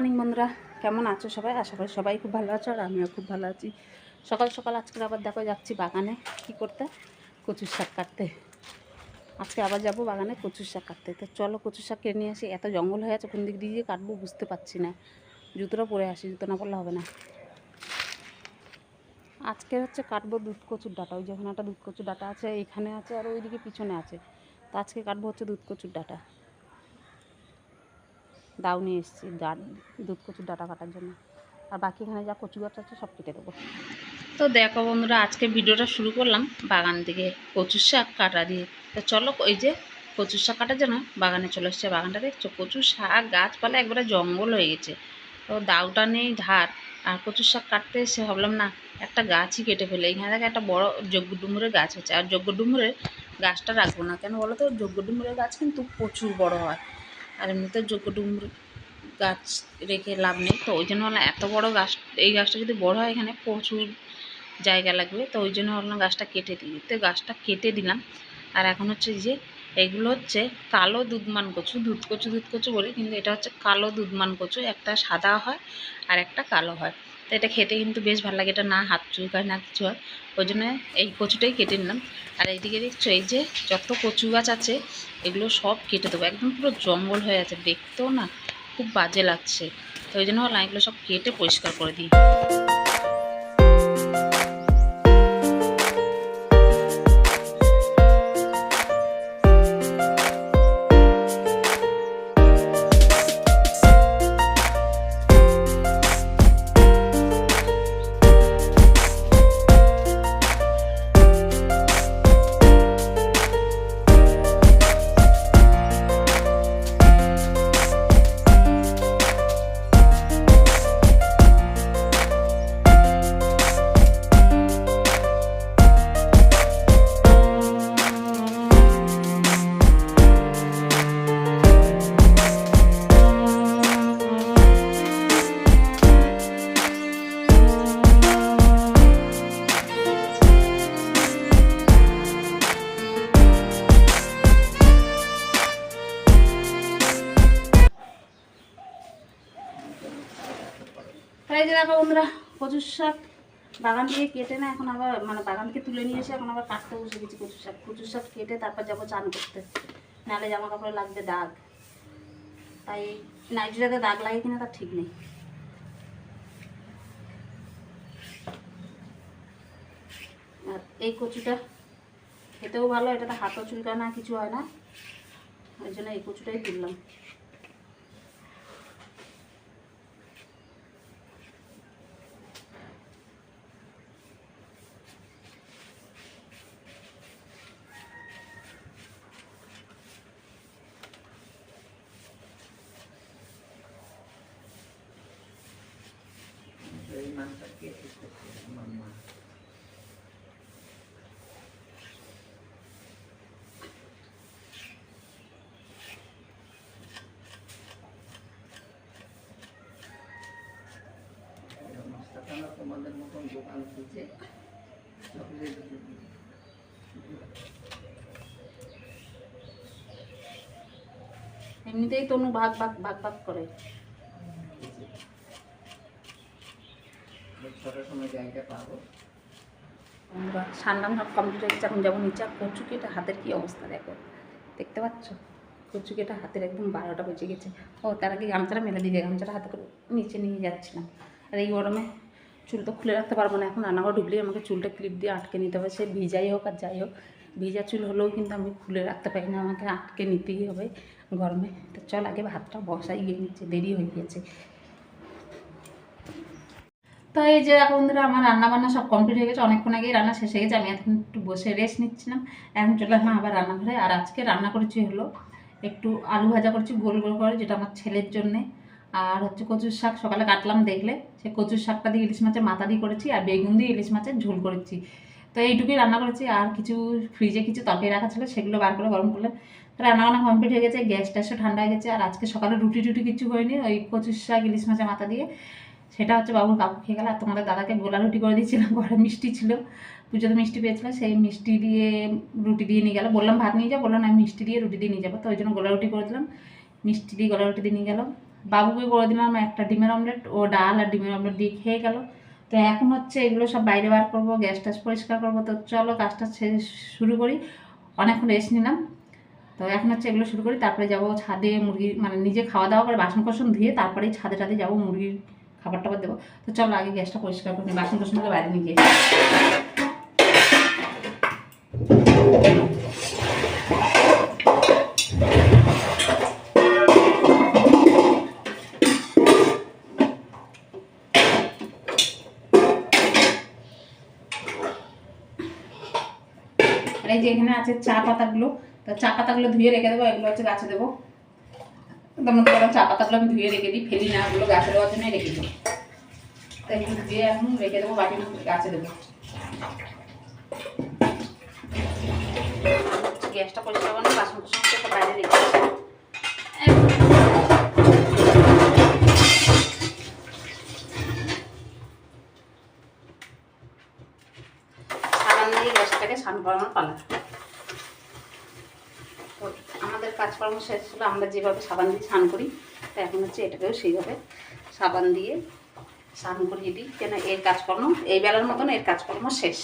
Morning বন্ধুরা। কেমন আছো সবাই? আশা করি সবাই খুব ভালো আছো আর আমিও খুব ভালো আছি। সকাল সকাল আজকে আবার দেখো যাচ্ছি বাগানে কি করতে? কচুর শাক কাটতে। আজকে আবার যাব বাগানে কচুর শাক কাটতে। তো চলো কচুর শাক কিনে নিয়ে আসি। এত জঙ্গল হয়ে আছে, কোন দিক দিয়ে কাটবো বুঝতে পারছি না। জুতোটা পরে আসি, জুতো না পরলে হবে না। আজকে হচ্ছে কাটবো দুধ কচুর ডাটা। ওই যেখানে একটা দুধ কচুর ডাটা আছে এখানে আছে আর ওইদিকে পিছনে আছে। তো আজকে কাটবো হচ্ছে দুধ কচুর ডাটা। দাও নিয়ে এসেছি দুধ কচুর ডাটা কাটার জন্য। আর বাকি এখানে যা কচু গাছ আছে সব কেটে দেবো। তো দেখো বন্ধুরা, আজকে ভিডিওটা শুরু করলাম বাগান থেকে কচুর শাক কাটা দিয়ে। তো চলো ওই যে কচুর শাক কাটার জন্য বাগানে চলে এসছে। বাগানটা দেখছ কচুর শাক গাছপালা একবারে জঙ্গল হয়ে গেছে। তো দাউটা নেই ধার, আর কচুর শাক কাটতে এসে ভাবলাম, না, একটা গাছই কেটে ফেলে। এখানে দেখে একটা বড় যজ্ঞ ডুমুরের গাছ আছে। আর যজ্ঞ ডুমুরের গাছটা রাখব না। কেন বলো তো? যজ্ঞ ডুমুরের গাছ কিন্তু প্রচুর বড় হয়। আর এমনিতে যোগ্য ডুমুর গাছ রেখে লাভ নেই। তো ওই জন্য ভাবলাম এত বড় গাছ, এই গাছটা যদি বড় হয় এখানে প্রচুর জায়গা লাগবে। তো ওই জন্য ভাবলাম গাছটা কেটে দিই তো গাছটা কেটে দিলাম। আর এখন হচ্ছে যে এগুলো হচ্ছে কালো দুধমান কচু দুধ কচু দুধ কচু বলি, কিন্তু এটা হচ্ছে কালো দুধমান কচু। একটা সাদা হয় আর একটা কালো হয়। তো এটা খেতে কিন্তু বেশ ভালো লাগে, এটা না হাত চুলকায় না কিছু হয়। ওই জন্য এই কচুটাই কেটে নিলাম। আর এইদিকে দেখছ, এই যে যত কচু গাছ আছে, এগুলো সব কেটে দেবো। একদম পুরো জঙ্গল হয়ে আছে, দেখতেও না খুব বাজে লাগছে। তো ওই জন্য লাইনগুলো সব কেটে পরিষ্কার করে দিই। দেখো বন্ধুরা কচুর শাক বাগান থেকে কেটে না, এখন আবার মানে বাগান থেকে তুলে নিয়ে এসে এখন আবার কাটতে বসে গেছি কচুর শাক। কচুর শাক কেটে তারপর যাব চান করতে। নাহলে জামা কাপড়ে লাগবে দাগ। তাই নাইটটাতে দাগ লাগে কিনা তার ঠিক নেই। আর এই কচুটা খেতেও ভালো, এটাতে হাতও চুলকা না, কিছু হয় না। ওই জন্য এই কচুটাই তুললাম। দোকান চকলেট এমনিতেই তনু ভাগ ভাগ ভাগ ভাগ করে। সব কমপ্লিট হয়ে গেছে। এখন কচু কেটে হাতের কি অবস্থা দেখো? দেখতে পাচ্ছ? কচু কেটে হাতের একদম বারোটা বেজে গেছে। ও তার আগে গামছাটা মেলে দিয়ে গামছাটা হাতে করে নিচে নিয়ে যাচ্ছিলাম। আর এই গরমে চুল তো খুলে রাখতে পারব না এখন। রান্নাঘর ঢুকলেই আমাকে চুলটা ক্লিপ দিয়ে আটকে নিতে হবে। সে ভিজাই হোক আর যাই হোক, ভিজা চুল হলেও কিন্তু আমি খুলে রাখতে পারি না। আমাকে আটকে নিতেই হবে গরমে। তো চল আগে ভাতটা বসাই গিয়ে নিচ্ছে, দেরি হয়ে গেছে তো এই যে এখন বন্ধুরা, আমার রান্না বান্না সব কমপ্লিট হয়ে গেছে। অনেকক্ষণ আগেই রান্না শেষ হয়ে গেছে। আমি এখন একটু বসে রেস্ট নিচ্ছিলাম। এখন চলে আসলাম আবার রান্নাঘরে। আর আজকে রান্না করেছি হলো একটু আলু ভাজা করেছি, গোল গোল করে, যেটা আমার ছেলের জন্যে। আর হচ্ছে কচুর শাক সকালে কাটলাম দেখলে। সে কচুর শাকটা দিয়ে ইলিশ মাছের মাথা দিয়ে করেছি আর বেগুন দিয়ে ইলিশ মাছের ঝোল করেছি। তো এইটুকুই রান্না করেছি। আর কিছু ফ্রিজে কিছু তরকারি রাখা ছিল, সেগুলো বার করে গরম করলাম। তো রান্না বান্না কমপ্লিট হয়ে গেছে, গ্যাস ট্যাসও ঠান্ডা হয়ে গেছে। আর আজকে সকালে রুটি টুটি কিছু হয়নি, ওই কচুর শাক, ইলিশ মাছের মাথা দিয়ে। সেটা হচ্ছে বাবুর কাকু খেয়ে গেল। আর তোমাদের দাদাকে গোলা রুটি করে দিয়েছিলাম, ঘরে মিষ্টি ছিল। পুজোতে মিষ্টি পেয়েছিল সেই মিষ্টি দিয়ে রুটি দিয়ে নিয়ে গেল। বললাম, ভাত নিয়ে যাও বললাম আমি মিষ্টি দিয়ে রুটি দিয়ে নিয়ে যাব। তো ওই জন্য গোলা রুটি করে দিলাম মিষ্টি দিয়ে গোলা রুটি দিয়ে নিয়ে গেলাম বাবুকে করে দিলাম, একটা ডিমের অমলেট, ও ডাল আর ডিমের অমলেট দিয়ে খেয়ে গেল। তো এখন হচ্ছে এগুলো সব বাইরে বার করব, গ্যাস ট্যাস পরিষ্কার করব। তো চলো কাজটা শুরু করি। অনেকক্ষণ রেস্ট নিলাম। তো এখন হচ্ছে এগুলো শুরু করি, তারপরে যাব ছাদে মুরগি মানে নিজে খাওয়া দাওয়া করে বাসন কোসন ধুয়ে তারপরেই ছাদে টাদে যাব মুরগির খাবার টাবার দেবো। তো চলো আগে গ্যাসটা পরিষ্কার করে বাসন কোসনগুলো বাইরে নিয়ে গিয়ে এই যে এখানে আছে চা পাতাগুলো, তো চা পাতাগুলো ধুয়ে রেখে দেবো, এগুলো হচ্ছে গাছে দেবো। তোমরা তো বলো চা পাতাগুলো আমি ধুয়ে রেখে দিই, ফেলি না, ওগুলো গাছে দেওয়ার জন্যই রেখে দিই। তো এগুলো ধুয়ে এখন রেখে দেবো বাকি গাছে দেবো। গ্যাসটা পরিষ্কার করে বাসন কুসন বাইরে রেখে দিই। সাবান দিয়ে গ্যাসটাকে স্নান করানোর পালা তো শেষ হলো আমরা যেভাবে সাবান দিয়ে স্নান করি তা এখন হচ্ছে এটাকেও সেইভাবে সাবান দিয়ে স্নান করিয়ে দিই। কেন? এর কাজকর্ম, এই বেলার মতন এর কাজকর্ম শেষ।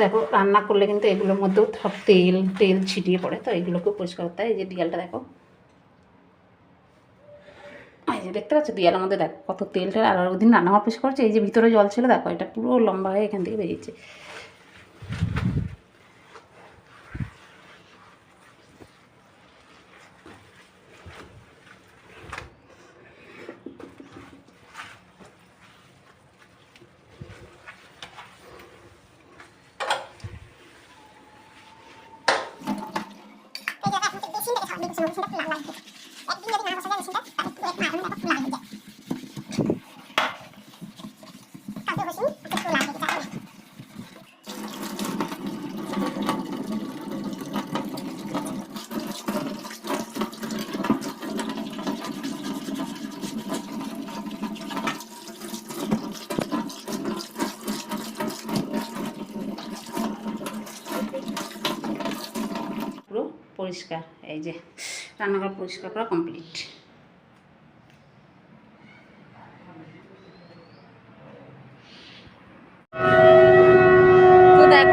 দেখো, রান্না করলে কিন্তু এগুলোর মধ্যেও সব তেল তেল ছিটিয়ে পড়ে, তো এগুলোকেও পরিষ্কার করতে হয়। এই যে দিয়ালটা দেখো। এই যে দেখতে পাচ্ছ, দিয়ালের মধ্যে দেখো, কত তেলটা আর ওই দিন রান্না হওয়া পরিষ্কার করছে, এই যে ভিতরে জল ছিল, দেখো, এটা পুরো লম্বা হয়ে এখান থেকে বেরিয়েছে। পরিষ্কার, এই যে রান্নাঘর পরিষ্কার করা কমপ্লিট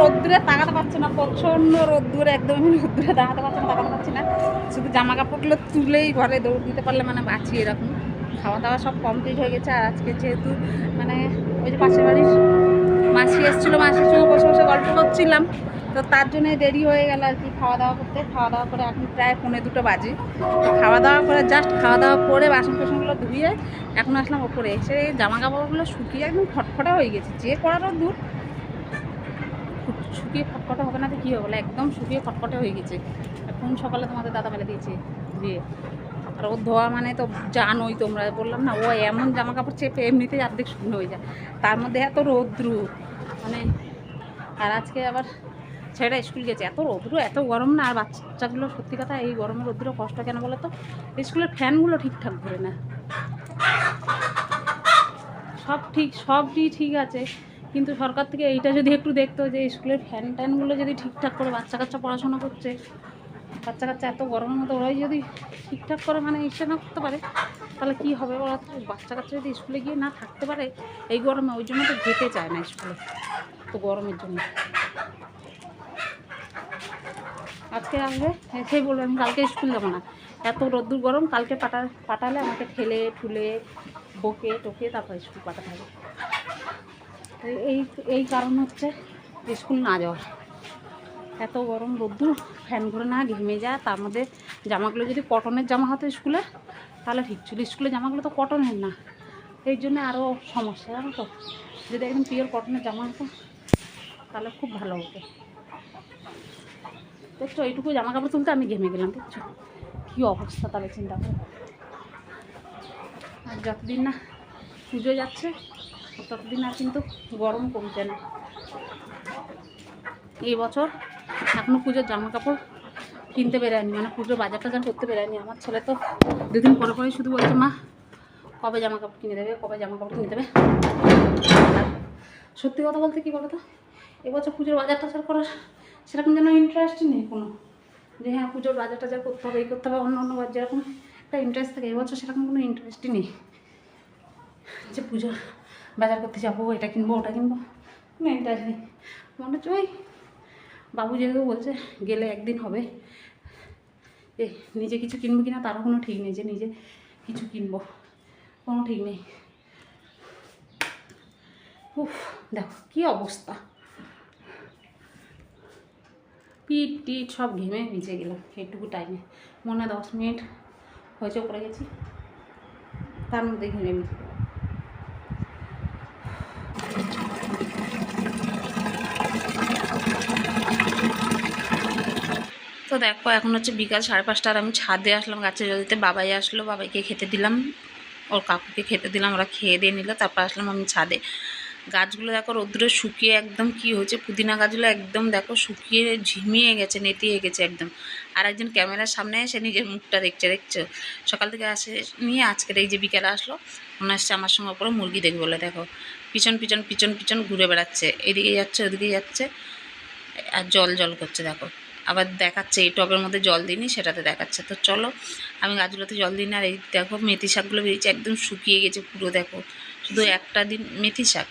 রোদ্দুরে তাকাতে পারছে না, প্রচণ্ড রোদ্দুরে একদম রোদ্দুরে পারছি না, তাকাতে পারছি না। শুধু জামা তুলেই ঘরে দৌড় দিতে পারলে মানে এরকম। খাওয়া দাওয়া সব কমপ্লিট হয়ে গেছে, আর আজকে যেহেতু মানে ওই যে পাশের বাড়ির মাসি এসেছিল, মাসির সঙ্গে বসে বসে গল্প করছিলাম। তো তার জন্য দেরি হয়ে গেল আর কি খাওয়া দাওয়া করতে। খাওয়া দাওয়া করে এখন প্রায় পৌনে দুটো বাজে। খাওয়া দাওয়া করে জাস্ট খাওয়া দাওয়া করে বাসন কোসনগুলো ধুয়ে এখন আসলাম ওপরে। এসে জামা কাপড়গুলো শুকিয়ে একদম খটখটা হয়ে গেছে। যে করারও দূর। শুকিয়ে খটখটে হবে না তো কী হবে বলে? একদম শুকিয়ে খটখটে হয়ে গেছে। এখন সকালে তোমাদের দাদা মেলে দিয়েছে? ধুয়ে আর ও ধোয়া মানে তো জানোই তোমরা। বললাম না, ও এমন জামা কাপড় চেপে এমনিতেই অর্ধেক শুকনো হয়ে যায়। তার মধ্যে এত রৌদ্রু। মানে আর আজকে আবার ছেলেটা স্কুল গেছে। এত রৌদ্রু, এত গরম না। আর বাচ্চাগুলো, সত্যি কথা, এই গরমে রৌদ্র কষ্ট কেন বলো তো? স্কুলের ফ্যানগুলো ঠিকঠাক ঘুরে না। সব ঠিক, সবই ঠিক আছে। কিন্তু সরকার থেকে এইটা যদি একটু দেখতো যে, স্কুলের ফ্যান ট্যানগুলো যদি ঠিকঠাক করে বাচ্চা কাচ্চা পড়াশোনা করছে, বাচ্চা কাচ্চা এত গরমের মতো ওরাই যদি ঠিকঠাক করে মানে ইসে না করতে পারে, তাহলে কি হবে ওরা তো? বাচ্চা কাচ্চা যদি স্কুলে গিয়ে না থাকতে পারে, এই গরমে, ওই জন্য তো যেতে চায় না স্কুলে, তো গরমের জন্য। আজকে আসবে সেই বলবে আমি কালকে স্কুল যাব না। এত রোদ্দুর গরম, কালকে পাঠা পাঠালে আমাকে ঠেলে, ঠুলে, বকে, টোকে তারপর স্কুল পাঠাতে হবে। এই এই কারণ হচ্ছে স্কুল না যাওয়ার এত গরম, রোদ্দুর, ফ্যান ঘুরে না, ঘেমে যায় তার মধ্যে জামাগুলো যদি কটনের জামা হতো স্কুলে, তাহলে ঠিক ছিল স্কুলে জামাগুলো তো কটনের না। এই জন্য আরও সমস্যা, জানো তো? যদি একদম পিওর কটনের জামা হতো, তাহলে খুব ভালো হতো। দেখছ, এইটুকু জামা কাপড় তুলতে আমি ঘেমে গেলাম দেখছ কী অবস্থা তাহলে, চিন্তা করো। আর যতদিন না পুজো যাচ্ছে, ততদিন আর কিন্তু গরম কমছে না। এই বছর এখনও পুজোর জামা কাপড় কিনতে বেরোয়নি মানে পুজোর বাজার টাজার করতে বেরোয়নি। আমার ছেলে তো দুদিন পরে পরে শুধু বলছে, মা, কবে জামা কাপড় কিনে দেবে? কবে জামা কাপড় কিনে দেবে? সত্যি কথা বলতে কি বলো তো এবছর পুজোর বাজার টাজার করার সেরকম যেন ইন্টারেস্টই নেই কোনো। যে হ্যাঁ পুজোর বাজার টাজার করতে হবে, এই করতে হবে, অন্য অন্য বার যেরকম একটা ইন্টারেস্ট থাকে। এবছর সেরকম কোনো ইন্টারেস্টই নেই। যে পুজোর বাজার করতে যাব, এটা কিনবো, ওটা কিনবো, কোনো ইন্টারেস্ট নেই। মনে হচ্ছে ওই বাবু যেহেতু বলছে গেলে একদিন হবে। এ, নিজে কিছু কিনবো কিনা তারও কোনো ঠিক নেই যে নিজে কিছু কিনবো, কোনো ঠিক নেই। উফ, দেখো কী অবস্থা। পিঠ টিট সব ঘেমে ভিজে গেলাম এইটুকু টাইমে মনে হয় দশ মিনিট হয়েছে পড়ে গেছি। তার মধ্যে ঘেমে ভিজে গেলাম তো দেখো, এখন হচ্ছে বিকাল সাড়ে পাঁচটা আর আমি ছাদে আসলাম, গাছে জল দিতে। বাবাই আসলো, বাবাইকে খেতে দিলাম। ওর কাকুকে খেতে দিলাম, ওরা খেয়ে দিয়ে নিল, তারপর আসলাম আমি ছাদে। গাছগুলো দেখো রোদ্দুরে শুকিয়ে একদম কি হয়েছে? পুদিনা গাছগুলো একদম দেখো শুকিয়ে ঝিমিয়ে গেছে, নেতিয়ে গেছে একদম। আর একজন ক্যামেরার সামনে এসে নিজের মুখটা দেখছে, দেখছ? সকাল থেকে আসে, নিয়ে আজকের এই যে বিকেলে আসলো, মনে আসছে আমার সঙ্গে ওপরে মুরগি দেখবে বলে, দেখো। পিছন পিছন পিছন পিছন ঘুরে বেড়াচ্ছে, এদিকে যাচ্ছে, ওদিকে যাচ্ছে, আর জল জল করছে, দেখো। আবার দেখাচ্ছে, এই টবের মধ্যে জল দিইনি, সেটাতে দেখাচ্ছে। তো চলো, আমি গাছগুলোতে জল দিই না, আর এই দেখো, মেথি শাকগুলো বেরিয়েছে, একদম শুকিয়ে গেছে পুরো, দেখো। শুধু একটা দিন মেথি শাক।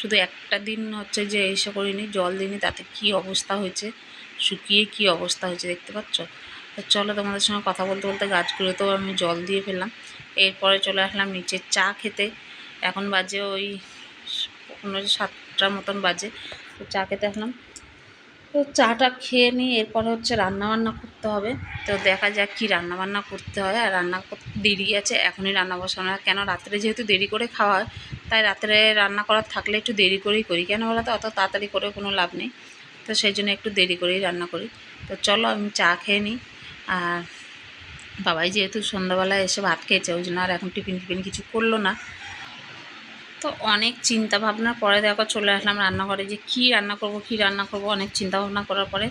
শুধু একটা দিন হচ্ছে যে এসে করিনি জল দিইনি, তাতে কি অবস্থা হয়েছে, শুকিয়ে কি অবস্থা হয়েছে দেখতে পাচ্ছ? তো চলো তোমাদের সঙ্গে কথা বলতে বলতে গাছগুলোতেও আমি জল দিয়ে ফেললাম। এরপরে চলে আসলাম নিচে চা খেতে। এখন বাজে ওই পনেরো সাতটার মতন বাজে, তো চা খেতে আসলাম। তো চাটা খেয়ে নিই, এরপরে হচ্ছে রান্নাবান্না করতে হবে। তো দেখা যাক কি রান্নাবান্না করতে হয়। আর রান্না দেরি আছে, এখনই রান্না বসানো হয়। কেন? রাত্রে যেহেতু দেরি করে খাওয়া হয় তাই রাত্রে রান্না করার থাকলে একটু দেরি করেই করি। কেন বলো তো অত তাড়াতাড়ি করে কোনো লাভ নেই। তো সেই জন্য একটু দেরি করেই রান্না করি। তো চলো আমি চা খেয়ে নিই। আর বাবাই যেহেতু সন্ধ্যাবেলায় এসে ভাত খেয়েছে, ওই জন্য আর এখন টিফিন টিফিন কিছু করল না। তো অনেক চিন্তা ভাবনার পরে দেখো চলে আসলাম রান্নাঘরে যে কী রান্না করব, কী রান্না করব, অনেক চিন্তা ভাবনা করার পরে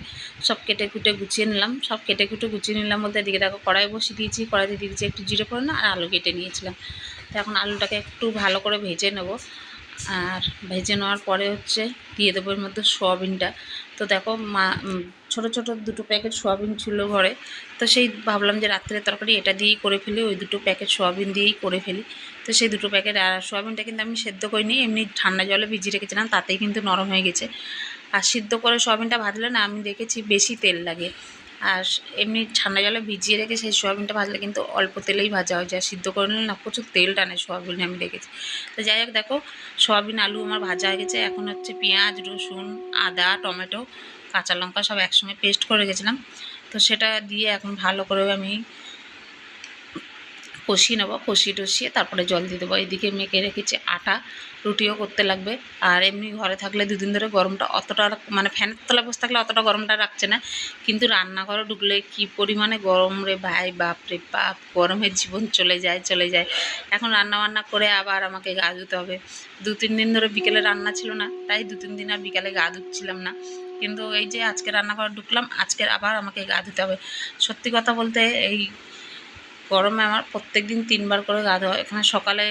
সব কেটে কুটে গুছিয়ে নিলাম। সব কেটে কুটে গুছিয়ে নিলাম বলতে এদিকে দেখো কড়াই বসিয়ে দিয়েছি, কড়াইতে দিয়ে দিয়েছি একটু জিরে পড়ে না আর আলু কেটে নিয়েছিলাম। তো এখন আলুটাকে একটু ভালো করে ভেজে নেব। আর ভেজে নেওয়ার পরে হচ্ছে দিয়ে দেবো এর মধ্যে সোয়াবিনটা। তো দেখো মা ছোটো ছোটো দুটো প্যাকেট সোয়াবিন ছিল ঘরে। তো সেই ভাবলাম যে রাত্রের তরকারি এটা দিয়েই করে ফেলি, ওই দুটো প্যাকেট সোয়াবিন দিয়েই করে ফেলি। তো সেই দুটো প্যাকেট আর সোয়াবিনটা কিন্তু আমি সেদ্ধ করিনি, এমনি ঠান্ডা জলে ভিজিয়ে রেখেছিলাম, তাতেই কিন্তু নরম হয়ে গেছে। আর সিদ্ধ করে সোয়াবিনটা ভাজলে না আমি দেখেছি বেশি তেল লাগে। আর এমনি ঠান্ডা জলে ভিজিয়ে রেখে সেই সোয়াবিনটা ভাজলে কিন্তু অল্প তেলেই ভাজা হয়ে যায়। সিদ্ধ করে নিলে না প্রচুর তেল টানে সোয়াবিনে আমি দেখেছি। তো যাই হোক দেখো, সোয়াবিন, আলু আমার ভাজা হয়ে গেছে। এখন হচ্ছে পেঁয়াজ, রসুন, আদা, টমেটো, কাঁচা লঙ্কা সব একসঙ্গে পেস্ট করে রেখেছিলাম। তো সেটা দিয়ে এখন ভালো করে আমি কষিয়ে নেব, কষিয়ে টষিয়ে তারপরে জল দিয়ে দেবো। এদিকে মেখে রেখেছি আটা, রুটিও করতে লাগবে। আর এমনি ঘরে থাকলে দুদিন ধরে গরমটা অতটা মানে ফ্যানের তলায় বসে থাকলে অতটা গরমটা রাখছে না। কিন্তু রান্নাঘরে ঢুকলে কি পরিমাণে গরম রে ভাই, বাপ রে বাপ, গরমের জীবন চলে যায় চলে যায়। এখন রান্না বান্না করে আবার আমাকে গা ধুতে হবে। দু তিন দিন ধরে বিকেলে রান্না ছিল না, তাই দু তিন দিন আর বিকেলে গা ধুচ্ছিলাম না। কিন্তু এই যে আজকে রান্নাঘরে ঢুকলাম আজকের আবার আমাকে গা ধুতে হবে। সত্যি কথা বলতে এই গরমে আমার প্রত্যেক দিন তিনবার করে গা ধোয়া। এখানে সকালে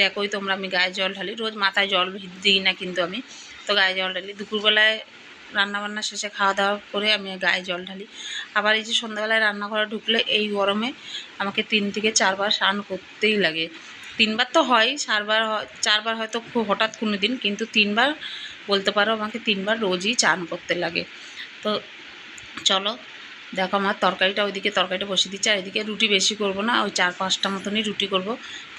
দেখোই তোমরা আমি গায়ে জল ঢালি, রোজ মাথায় জল দিই না কিন্তু আমি। তো গায়ে জল ঢালি। দুপুরবেলায় রান্নাবান্না শেষে খাওয়া দাওয়া করে আমি গায়ে জল ঢালি। আবার এই যে সন্ধ্যাবেলায় রান্নাঘরে ঢুকলে এই গরমে আমাকে তিন থেকে চারবার স্নান করতেই লাগে। তিনবার তো হয়, চারবার হয় চারবার হয়তো খুব হঠাৎ কোনো দিন, কিন্তু তিনবার বলতে পারো আমাকে তিনবার রোজই চান করতে লাগে। তো চলো দেখো আমার তরকারিটা ওইদিকে তরকারিটা বসিয়ে দিচ্ছে, আর এদিকে রুটি বেশি করব না, ওই চার পাঁচটা মতনই রুটি করব।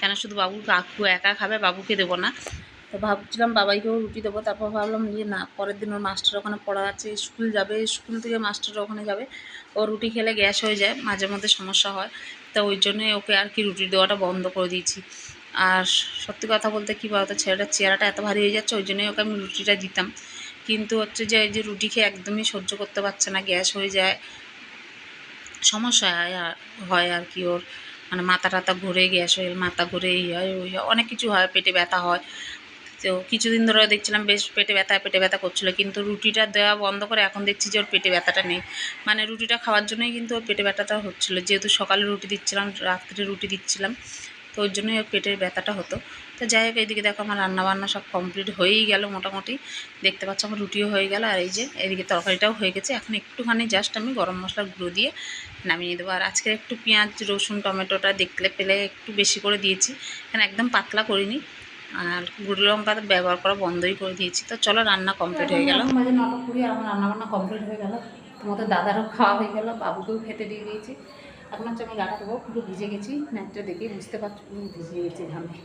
কেন শুধু বাবু কাকু একা খাবে, বাবুকে দেবো না। তো ভাবছিলাম বাবাইকেও রুটি দেবো, তারপর ভাবলাম যে না, পরের দিন ওর মাস্টার ওখানে পড়া আছে, স্কুল যাবে, স্কুল থেকে মাস্টার ওখানে যাবে। ও রুটি খেলে গ্যাস হয়ে যায়, মাঝে মধ্যে সমস্যা হয়। তো ওই জন্যই ওকে আর কি রুটি দেওয়াটা বন্ধ করে দিয়েছি। আর সত্যি কথা বলতে কী বলতো, ছেলেটার চেহারাটা এত ভারী হয়ে যাচ্ছে, ওই জন্যই ওকে আমি রুটিটা দিতাম। কিন্তু হচ্ছে যে যে রুটি খেয়ে একদমই সহ্য করতে পারছে না, গ্যাস হয়ে যায় সমস্যা হয় আর হয় আর কি ওর। মানে মাথা টাথা ঘুরে গ্যাস হয়ে মাথা ঘুরে এই হয়, ওই হয়, অনেক কিছু হয়, পেটে ব্যথা হয়। তো কিছুদিন ধরে দেখছিলাম বেশ পেটে ব্যথা পেটে ব্যথা করছিল। কিন্তু রুটিটা দেওয়া বন্ধ করে এখন দেখছি যে ওর পেটে ব্যথাটা নেই। মানে রুটিটা খাওয়ার জন্যই কিন্তু ওর পেটে ব্যথাটা হচ্ছিল। যেহেতু সকালে রুটি দিচ্ছিলাম, রাত্রে রুটি দিচ্ছিলাম। তো ওর জন্যই ওর পেটের ব্যথাটা হতো। তো যাই হোক, এইদিকে দেখো আমার রান্নাবান্না সব কমপ্লিট হয়েই গেল মোটামুটি। দেখতে পাচ্ছ আমার রুটিও হয়ে গেল, আর এই যে এদিকে তরকারিটাও হয়ে গেছে। এখন একটুখানি জাস্ট আমি গরম মশলার গুঁড়ো দিয়ে নামিয়ে দেবো। আর আজকে একটু পেঁয়াজ, রসুন, টমেটোটা দেখলে পেলে একটু বেশি করে দিয়েছি। এখানে একদম পাতলা করিনি। আর গুঁড়ো লঙ্কা ব্যবহার করা বন্ধই করে দিয়েছি। তো চলো রান্না কমপ্লিট হয়ে গেল। মাঝে নটা কুড়ি আর আমার রান্নাবান্না কমপ্লিট হয়ে গেল। তোমাদের দাদারও খাওয়া হয়ে গেল, বাবুকেও খেতে দিয়ে দিয়েছি। এখন হচ্ছে আমি গাটা দেবো পুরো ভিজে গেছি ম্যাচটা দেখে বুঝতে পারছি পুরো ভিজে গেছি ঘামে।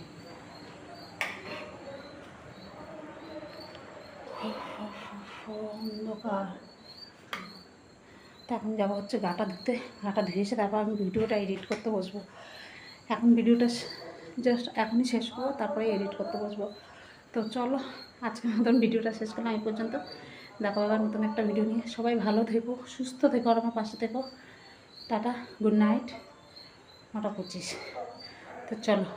তো এখন যাব হচ্ছে গাটা ধুতে গাটা ধুয়ে এসে তারপর আমি ভিডিওটা এডিট করতে বসবো। এখন ভিডিওটা জাস্ট এখনই শেষ করব, তারপরে এডিট করতে বসবো। তো চলো আজকের মতন ভিডিওটা শেষ করলাম এই পর্যন্ত। দেখো আবার নতুন একটা ভিডিও নিয়ে। সবাই ভালো থেকো, সুস্থ থেকো আর আমার পাশে থেকো। টাটা গুড নাইট নটা পঁচিশ। তো চলো।